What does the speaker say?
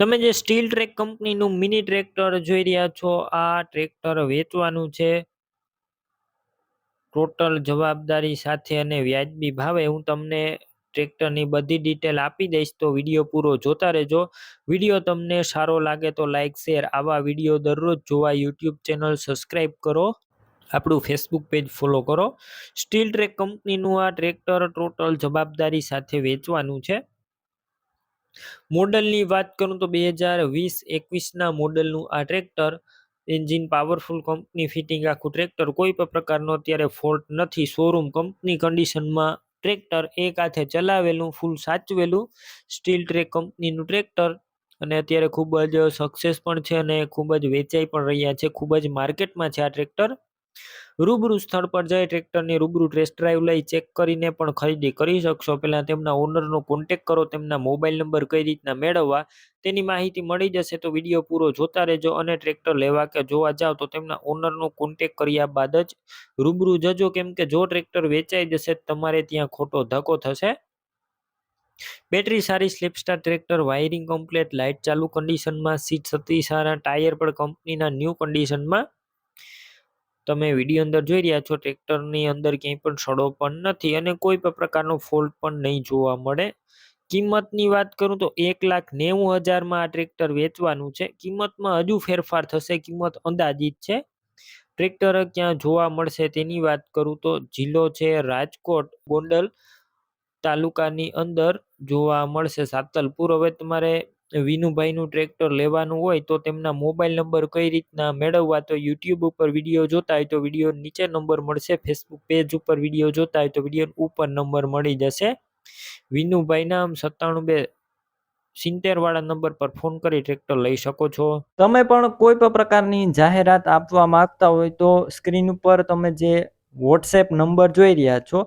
તમે જે steel track કંપનીનું મિની ટ્રેક્ટર જોઈ રહ્યા છો, આ ટ્રેક્ટર વેચવાનું છે. ટોટલ જવાબદારી સાથે અને વ્યાજબી ભાવે હું તમને ટ્રેક્ટરની બધી ડિટેલ આપી દઈશ, તો વીડિયો પૂરો જોતા રહેજો. વીડિયો તમને સારો લાગે તો લાઇક શેર, આવા વીડિયો દરરોજ જોવા યુટ્યુબ ચેનલ સબસ્ક્રાઈબ કરો. આપણું ફેસબુક પેજ ફોલો કરો. સ્ટીલ ટ્રેક કંપનીનું આ ટ્રેક્ટર ટોટલ જવાબદારી સાથે વેચવાનું છે. મોડલની વાત કરું તો બે હજાર વીસ એકવીસના મોડલનું આ tractor, engine powerful company fitting આખું ટ્રેક્ટર, કોઈ પણ પ્રકારનો અત્યારે ફોલ્ટ નથી. શોરૂમ કંપની કન્ડિશનમાં ટ્રેક્ટર એક હાથે ચલાવેલું, ફૂલ સાચવેલું, સ્ટીલ ટ્રેક કંપનીનું ટ્રેક્ટર અને અત્યારે ખૂબ જ સક્સેસ પણ છે અને ખૂબ જ વેચાઈ પણ રહ્યા છે. ખૂબ જ માર્કેટમાં છે આ ટ્રેક્ટર. રૂબરૂ સ્થળ પર જઈ ટ્રેક્ટરની રૂબરૂ ટેસ્ટ ડ્રાઈવ લઈ ચેક કરીને પણ ખરીદી કરી શકશો. પહેલાં તેમના ઓનરનો કોન્ટેક કરો, તેમના મોબાઈલ નંબર કઈ રીતના મેળવવા, તેની માહિતી મળી જશે તો વીડિયો પૂરો જોતા રહેજો અને ટ્રેક્ટર લેવા કે જોવા જાઓ તો તેમના ઓનરનો કોન્ટેક કર્યા બાદ જ રૂબરૂ જજો. કેમ કે જો ટ્રેક્ટર વેચાઈ જશે તમારે ત્યાં ખોટો ધક્કો થશે. બેટરી સારી સ્લિપસ્ટાર ટ્રેક્ટર વાયરિંગ કમ્પ્લેટ લાઇટ ચાલુ કન્ડિશનમાં સીટ સતી સારા ટાયર પણ કંપનીના ન્યૂ કન્ડિશનમાં તમે વીડિયો અંદર જોઈ રહ્યા છો, ટ્રેક્ટરની અંદર ક્યાંય પણ સડો પણ નથી અને કોઈ પણ પ્રકારનો ફોલ્ટ પણ નહીં જોવા મળે. કિંમતની વાત કરું તો એક લાખ નેવું હજારમાં આ ટ્રેક્ટર વેચવાનું છે. કિંમતમાં હજુ ફેરફાર થશે, કિંમત અંદાજિત છે. ટ્રેક્ટર ક્યાં જોવા મળશે તેની વાત કરું તો જિલ્લો છે રાજકોટ, ગોંડલ તાલુકાની અંદર જોવા મળશે સાતલપુર. હવે તમારે વિનુભાઈનું ટ્રેક્ટર લેવાનું હોય તો તેમના મોબાઈલ નંબર કઈ રીતના મેળવવા તો યુટ્યુબ ઉપર વીડિયો જોતા હોય તો વીડિયો નીચે નંબર મળશે, ફેસબુક પેજ ઉપર વીડિયો જોતા હોય તો વીડિયો ઉપર નંબર મળી જશે. વિનુભાઈ નામ સત્તાણું બે સિત્તેર વાળા નંબર પર ફોન કરી ટ્રેક્ટર લઈ શકો છો. તમે પણ કોઈ પણ પ્રકારની જાહેરાત આપવા માંગતા હોય તો સ્ક્રીન ઉપર તમે જે વોટ્સએપ નંબર જોઈ રહ્યા છો